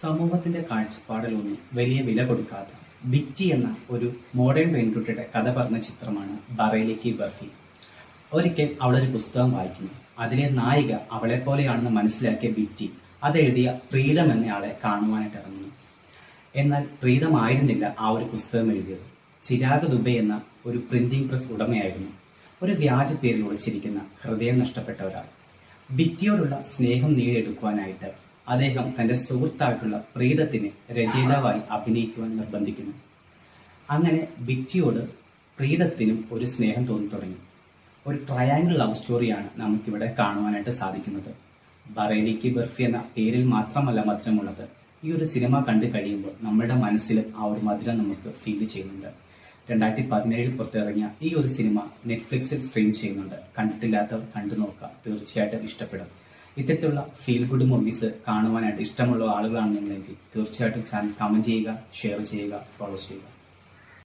സമൂഹത്തിന്റെ കാഴ്ചപ്പാടിലൊന്നും വലിയ വില കൊടുക്കാത്ത ബിറ്റി എന്ന ഒരു മോഡേൺ പെൺകുട്ടിയുടെ കഥ പറഞ്ഞ ചിത്രമാണ് ബറേലിക്ക് ബർഫി. ഒരിക്കൽ അവളൊരു പുസ്തകം വായിക്കുന്നു. അതിലെ നായിക അവളെ പോലെയാണെന്ന് മനസ്സിലാക്കിയ ബിറ്റി അതെഴുതിയ പ്രീതം എന്നയാളെ കാണുവാനായിട്ട് ഇറങ്ങുന്നു. എന്നാൽ പ്രീതമായിരുന്നില്ല ആ ഒരു പുസ്തകം എഴുതിയത്. ചിരാഗ് ദുബെ എന്ന ഒരു പ്രിന്റിംഗ് പ്രസ് ഉടമയായിരുന്നു. ഒരു വ്യാജ പേരിൽ ഒളിച്ചിരിക്കുന്ന ഹൃദയം നഷ്ടപ്പെട്ട ഒരാൾ. ബിറ്റിയോടുള്ള സ്നേഹം നേടിയെടുക്കുവാനായിട്ട് അദ്ദേഹം തന്റെ സുഹൃത്തായിട്ടുള്ള പ്രീതത്തിന് രചയിതാവായി അഭിനയിക്കുവാൻ നിർബന്ധിക്കുന്നു. അങ്ങനെ ബിറ്റിയോട് പ്രീതത്തിനും ഒരു സ്നേഹം തോന്നി തുടങ്ങി. ഒരു ട്രയാങ്കിൾ ലവ് സ്റ്റോറിയാണ് നമുക്കിവിടെ കാണുവാനായിട്ട് സാധിക്കുന്നത്. ബറേലിക്ക് ബർഫി എന്ന പേരിൽ മാത്രമല്ല മധുരമുള്ളത്. ഈ ഒരു സിനിമ കണ്ടു കഴിയുമ്പോൾ നമ്മുടെ മനസ്സിൽ ആ ഒരു മധുരം നമുക്ക് ഫീൽ ചെയ്യുന്നുണ്ട്. രണ്ടായിരത്തി പതിനേഴിൽ പുറത്തിറങ്ങിയ ഈ ഒരു സിനിമ നെറ്റ്ഫ്ലിക്സിൽ സ്ട്രീം ചെയ്യുന്നുണ്ട്. കണ്ടിട്ടില്ലാത്തവർ കണ്ടു നോക്കുക. തീർച്ചയായിട്ടും ഇഷ്ടപ്പെടും. ഇത്തരത്തിലുള്ള ഫീൽ ഗുഡ് മൂവീസ് കാണുവാനായിട്ട് ഇഷ്ടമുള്ള ആളുകളാണ് നിങ്ങളെങ്കിൽ തീർച്ചയായിട്ടും ചാനൽ കമന്റ് ചെയ്യുക ഷെയർ ചെയ്യുക ഫോളോ ചെയ്യുക.